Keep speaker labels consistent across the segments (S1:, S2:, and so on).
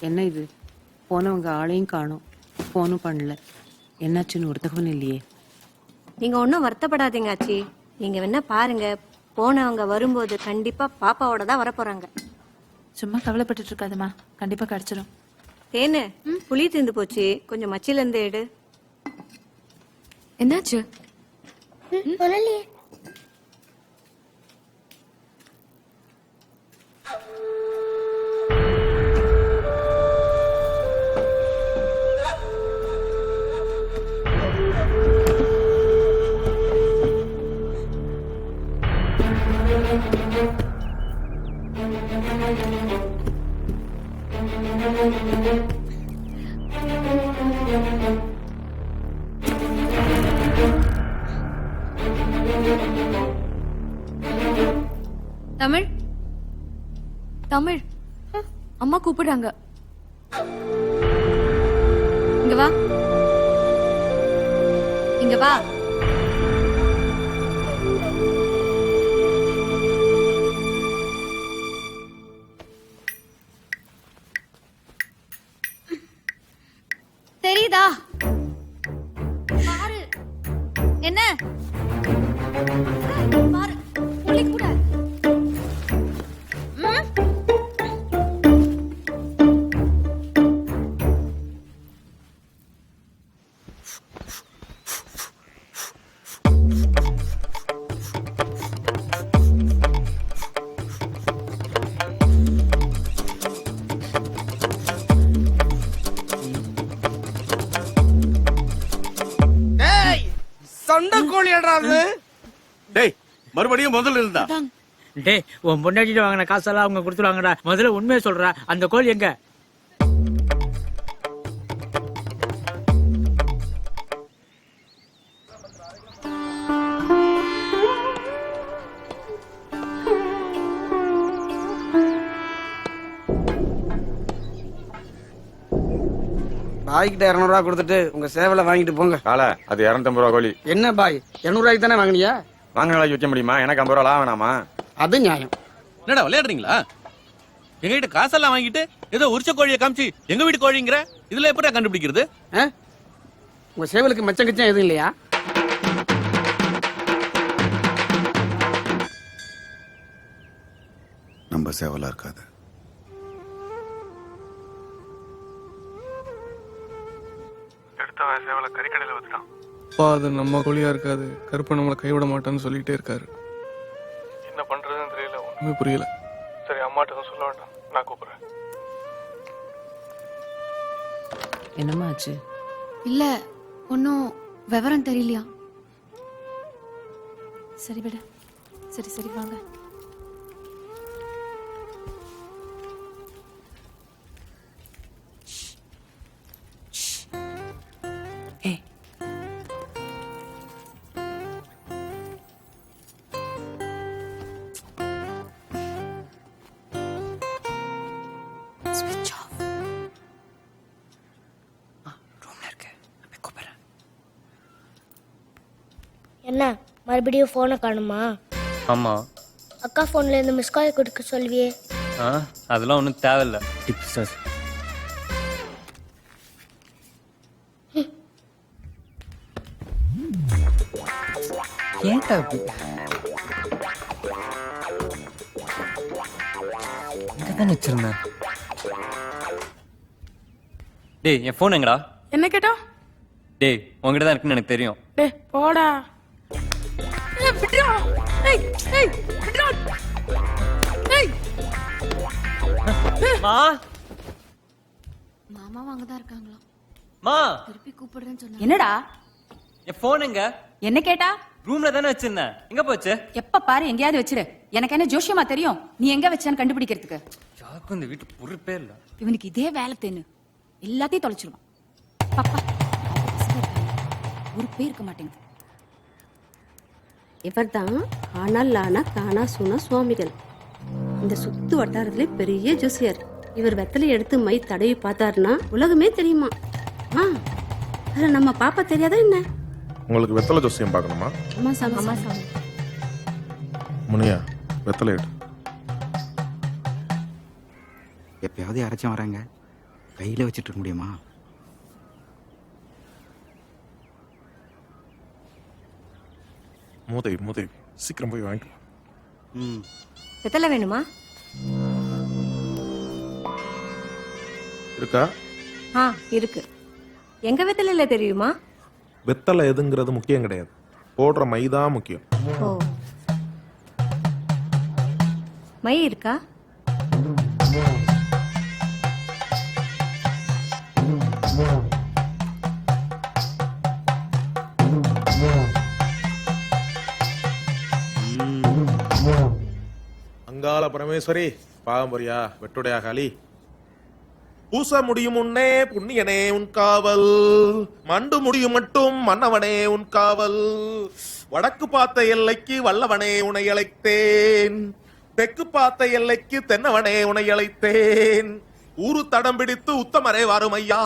S1: என்ன இது? போனவங்க ஆளையும் காணோம். ஃபோனும் பண்ணல. என்னாச்சுன்னு ஒரு தகவல் இல்லையே.
S2: நீங்க ஒன்றும் வருத்தப்படாதீங்க ஆச்சி. நீங்க வேணா பாருங்க. போனவங்க வரும்போது கண்டிப்பா பாப்பாவோட தான் வரப்போறாங்க
S3: சும்மா கவலைப்பட்டுட்டு இருக்காதம்மா. கண்டிப்பா கிடைச்சிடும்
S2: தேனு புளி தீந்து போச்சு. கொஞ்சம் மச்சில இருந்து எடு.
S3: என்னாச்சு?
S4: சொல்லலையே.
S3: தமிழ்? தமிழ். அம்மா கூப்பிடுறாங்க. இங்க வா. இங்க வா.
S5: டேய்
S6: மறுபடியும் முதல்ல இருந்தா?
S7: டேய் உன் பொண்டாட்டிட்டு வாங்கின காசெல்லாம் அவங்க கொடுத்துருவாங்கடா முதல்ல உண்மையை சொல்றா. அந்த கோல் எங்க?
S5: பாய்கிட்ட இரநூறுவா கொடுத்துட்டு உங்க சேவலை வாங்கிட்டு போங்க.
S8: கால அது இரநூத்தம்பது ரூபா கோழி.
S5: என்ன பாய்? இரநூறுவாய்க்கு தானே வாங்கினியா?
S8: வாங்க நாளைக்கு விற்க முடியுமா? எனக்கு ஐம்பது ரூபா வேணாமா?
S5: அது நியாயம்.
S6: என்னடா விளையாடுறீங்களா? எங்ககிட்ட காசெல்லாம் வாங்கிட்டு ஏதோ உரிச்ச கோழியை காமிச்சு எங்க வீட்டு கோழிங்கிற? இதுல எப்படிடா கண்டுபிடிக்கிறது?
S5: ஆ? உங்க சேவலுக்கு மச்சம் கிச்சம் எதுவும் இல்லையா?
S9: நம்ம சேவலா இருக்காது.
S10: அப்பா அது நம்ம கோழியா இருக்காது. கருப்பை நம்மளை கைவிட மாட்டான்னு சொல்லிட்டே இருக்காரு. என்ன பண்றதுன்னு தெரியல. ஒண்ணுமே புரியல. சரி அம்மாட்ட சொல்ல வேண்டாம். நான் கூப்பிடுறேன்.
S1: என்னம்மா ஆச்சு?
S3: இல்ல ஒன்னும் விவரம் தெரியலையா? சரி விடு. சரி சரி வாங்க. ஸ்விட்ச் ஆஃப்
S4: என்ன மறுபடியும் போனை காணுமா?
S11: ஆமா.
S4: அக்கா போன்ல இருந்து மிஸ் கால் கொடுக்க சொல்வியே
S11: ஆ அதெல்லாம் ஒன்றும் தேவையில்ல. டிப்ஸ் ஏன்டா அப்படி? இங்க தான் வச்சிருந்தேன். டேய் என் ஃபோன் எங்கடா?
S3: என்ன கேட்டா?
S11: டேய் உங்ககிட்ட தான் இருக்குன்னு எனக்கு தெரியும்.
S3: டேய் போடா.
S11: மா.
S3: மாமா வாங்க தான் இருக்காங்களா
S11: மா.
S3: திருப்பி கூப்பிடுறேன்னு சொன்னாங்க.
S12: என்னடா?
S11: என் ஃபோன் எங்க?
S12: என்ன கேட்டா?
S11: ரூம்ல தானே வச்சிருந்தேன். எங்க போச்சு?
S12: எப்ப பாரு எங்கேயாவது வச்சிரு. எனக்கு என்ன ஜோஷியமா தெரியும்? நீ எங்க வச்சான்னு கண்டுபிடிக்கிறதுக்கு?
S11: யாருக்கும் இந்த வீட்டு பொறுப்பே இல்ல.
S12: இவனுக்கு இதே வேலை தேனு எல்லாத்தையும் தொலைச்சிருவான். பாப்பா. ஒரு பேர் இருக்க மாட்டேங்குது.
S2: இவர்தான் ஆனாலான காணா சூனா சுவாமிகள். இந்த சுத்து வட்டாரத்திலே பெரிய ஜோசியர். இவர் வெத்தலை எடுத்து மை தடவி பார்த்தாருன்னா உலகமே தெரியுமா? ஆ அதுல நம்ம பாப்பா தெரியாதா என்ன?
S9: உங்களுக்கு வெத்தலை ஜோசியம் பார்க்கணுமா?
S2: அம்மா சாமி. அம்மா சாமி.
S9: முனியா வெத்தலை எடு.
S5: எப்பயாவது யாராச்சும் வராங்க.
S13: கையில வச்சிட்டு இருக்க முடியுமா?
S9: மூதேவி மூதேவி சீக்கிரம் போய் வாங்கிட்டு வா.
S13: ம்.
S14: வெத்தலை வேணுமா?
S9: இருக்கா?
S14: ஆ இருக்கு. எங்க வெத்தலையில தெரியுமா?
S9: வெத்தலை எதுங்கிறது முக்கியம் கிடையாது. போடுற மைதா முக்கியம்.
S14: ஓ. மை இருக்கா?
S9: அங்கால பரமேஸ்வரி பாவம்பரியா வெட்டுடையா காளி. பூச முடியும் உன்னே புண்ணியனே உன் காவல். மண்டு முடியும் மட்டும் மன்னவனே உன் காவல். வடக்கு பார்த்த எல்லைக்கு வல்லவனே உனை அழைத்தேன். தெற்கு பார்த்த எல்லைக்கு தென்னவனே உனை அழைத்தேன். ஊரு தடம் பிடித்து உத்தமரே வாரும் ஐயா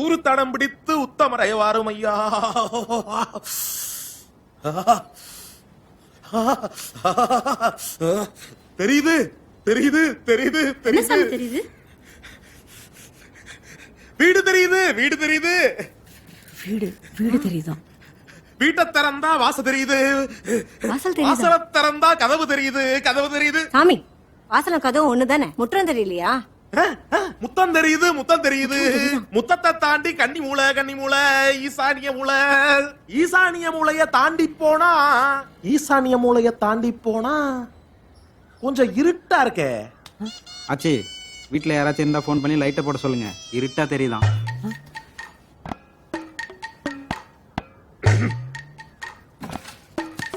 S9: ஊரு தடம் பிடித்து உத்தமரே வாரும் ஐயா தெரியுது தெரியுது தெரியுது. தெரியுது
S2: தெரியுது?
S9: வீடு தெரியுது வீடு தெரியுது.
S1: வீடு வீடு தெரியுதான்
S9: வீட்டை திறந்தா வாச தெரியுது.
S14: வாசல் தெரியுதா?
S9: வாசல திறந்தா கதவு தெரியுது கதவு தெரியுது.
S14: சாமி வாசலும் கதவும் ஒண்ணுதானே? முற்றம் தெரியலையா?
S9: முத்தம் தெரியுது முத்தம் தெரியுது. முத்தத்தை தாண்டி கன்னி மூளை கன்னி மூளை ஈசானிய மூளை. ஈசானிய மூளைய தாண்டி போனா ஈசானிய மூளைய தாண்டி போனா கொஞ்சம் இருட்டா இருக்கே.
S13: ஆச்சி வீட்டில் யாராச்சும் இருந்தால் ஃபோன் பண்ணி லைட்டை போட சொல்லுங்க. இருட்டா தெரியுதான்.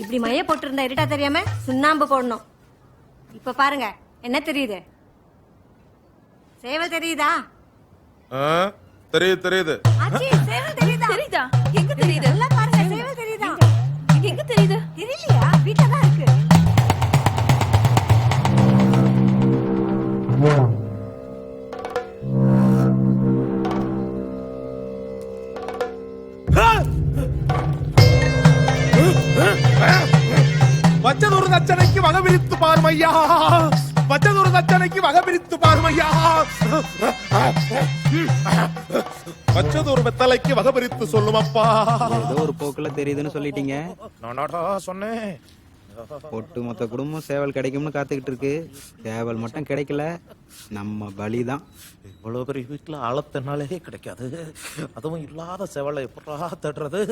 S14: இப்படி மைய போட்டிருந்தா இருட்டா தெரியாம சுண்ணாம்பு போடணும். இப்ப பாருங்க என்ன தெரியுது? சேவல் தெரியுதா?
S9: தெரியுது தெரியுது.
S14: ஆச்சி சேவல் தெரியுதா? தெரியுதா? எங்க தெரியுது? எல்லாம் பாருங்க சேவல் தெரியுதா? எங்க தெரியுது? தெரியலையா? வீட்டுல தான் இருக்கு.
S9: வச்சதொரு தச்சனைக்கு வகை பிரித்து பார்மையா. வச்சதொரு தச்சனைக்கு வகை பார்மையா வச்சதொரு வெத்தலைக்கு வகை பிரித்து சொல்லுமப்பா.
S13: ஏதோ ஒரு போக்குல தெரியுதுன்னு சொல்லிட்டீங்க.
S9: நானாடா சொன்னேன்.
S13: ஒட்டு மொத்த குடும்பம் சேவல் கிடைக்கும்னு காத்துக்கிட்டு இருக்கு. சேவல் மட்டும் கிடைக்கல நம்ம பலி தான்
S9: இவ்வளவு பெரிய வீட்டுல ஆழத்தினாலே கிடைக்காது. அதுவும் இல்லாத செவலை எப்படா தட்டுறது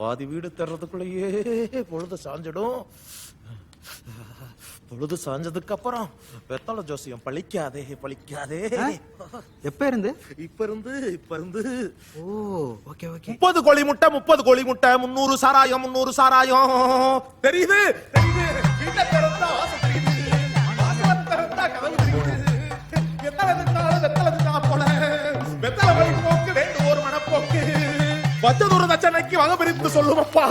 S9: பாதி வீடு தர்றதுக்குள்ளேயே பொழுது சாஞ்சிடும். பொழுது சாஞ்சதுக்கு அப்புறம் வெத்தலை ஜோசியம் பழிக்காதே பழிக்காதே.
S13: எப்ப இருந்து?
S9: இப்ப இருந்து இப்ப இருந்து.
S13: Oh okay okay.
S9: முப்பது கோழி முட்டை முப்பது கோழி முட்டை முன்னூறு சாராயம் முன்னூறு சாராயம். தெரியுது? தெரியுது? வீட்டை திறந்தா வாசல் தெரியுது. வாசலை திறந்தா கதவு தெரியுது. எத்தனை திட்டாலும் வெத்தலை திட்டா போல. வெத்தலை வழி போக்கு வேண்டும் ஒரு மனப்போக்கு. வச்சதொரு தச்சனைக்கு வகை பிரித்து சொல்லுமப்பா.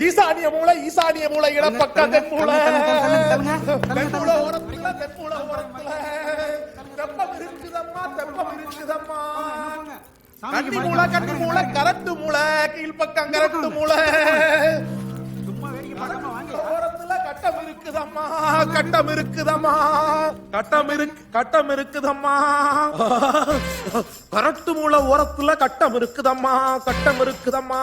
S9: ஈசானிய மூளை ஈசானிய மூளை இடப்பக்கம் தென் மூளை தென் மூளை ஓரத்துல தென் மூளை ஓரத்துல தெப்பம் இருக்குதம்மா தெப்பம் இருக்குதம்மா கன்னி மூளை கன்னி மூளை கரட்டு மூளை கீழ்ப்பக்கம் கரட்டு மூளை. ஓரத்துல கட்டம் இருக்குதம்மா கட்டம் இருக்குதம்மா. கட்டம் இருக்கு கட்டம் இருக்குதம்மா. கரட்டு மூளை ஓரத்துல கட்டம் இருக்குதம்மா கட்டம் இருக்குதம்மா.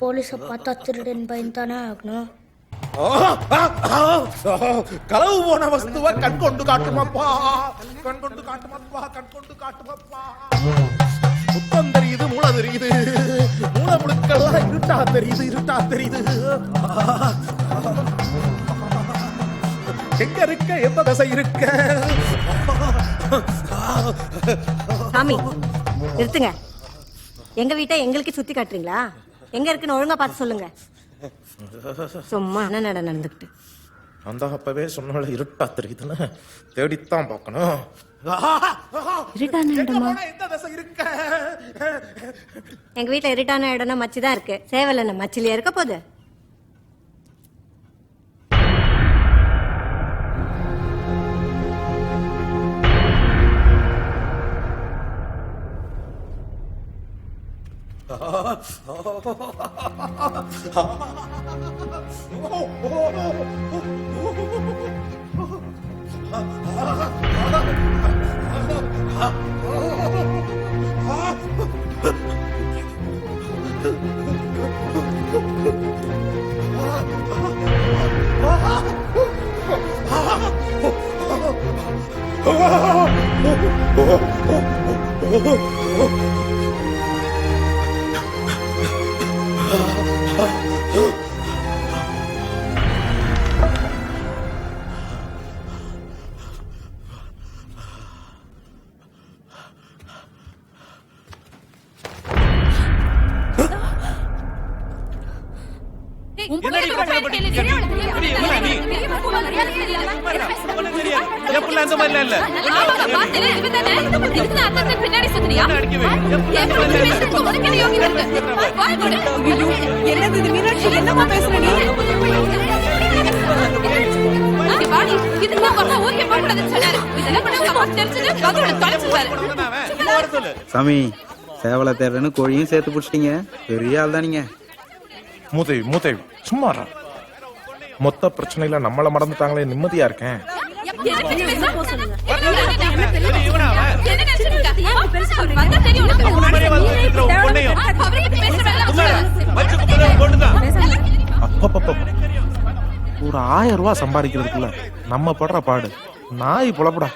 S4: போலீஸை பார்த்தா திருடன் பயந்தானே ஆகணும்
S9: களவு போன வஸ்துவ கண் கொண்டு காட்டுமப்பா கண் கொண்டு காட்டுமப்பா தெரியுது மூளை தெரியுது. மூளை முழுக்கெல்லாம் இருட்டா தெரியுது இருட்டா தெரியுது. எங்க இருக்க எந்த திசை இருக்க?
S14: சாமி நிறுத்துங்க. எங்க வீட்டை எங்களுக்கு சுத்தி காட்டுறீங்களா? எங்க இருக்குன்னு ஒழுங்கா பார்த்து சொல்லுங்க. சும்மா என்ன நட நடந்துக்கிட்டு.
S9: அந்த அப்பவே சொன்னால இருட்டா தெரியுதுன்னு தேடித்தான் பார்க்கணும். எங்க
S14: வீட்டுல இருட்டான இடம்னா மச்சி தான் இருக்கு. சேவல் என்ன மச்சிலியா இருக்க
S6: போது Oh,
S15: 啊啊
S6: 啊啊啊啊啊啊啊
S15: 啊啊啊 என்னமா பேசுற நீ வாடி இதுக்கு வரல ஓகே பண்ணக்கூடாதுன்னு சொன்னாரு இதெல்லாம் பண்ண உங்க அம்மா தெரிஞ்சது பகவான தொலைச்சிட்டாரு
S6: அவன் அவன். இங்க வர சொல்லு.
S13: சாமி சேவலை தேடுறேன்னு கோழியும் சேர்த்து பிடிச்சிட்டீங்க பெரிய ஆள் தான் நீங்க
S9: மூதேவி மூதேவி சும்மாடா. மொத்த பிரச்சனையில நம்மள மறந்துட்டாங்களே நிம்மதியா இருக்கேன். ஒரு ஆயிரம் ரூபாய் சம்பாதிக்கிறதுக்குள்ள நம்ம படுற பாடு. நாய் புலப்படா.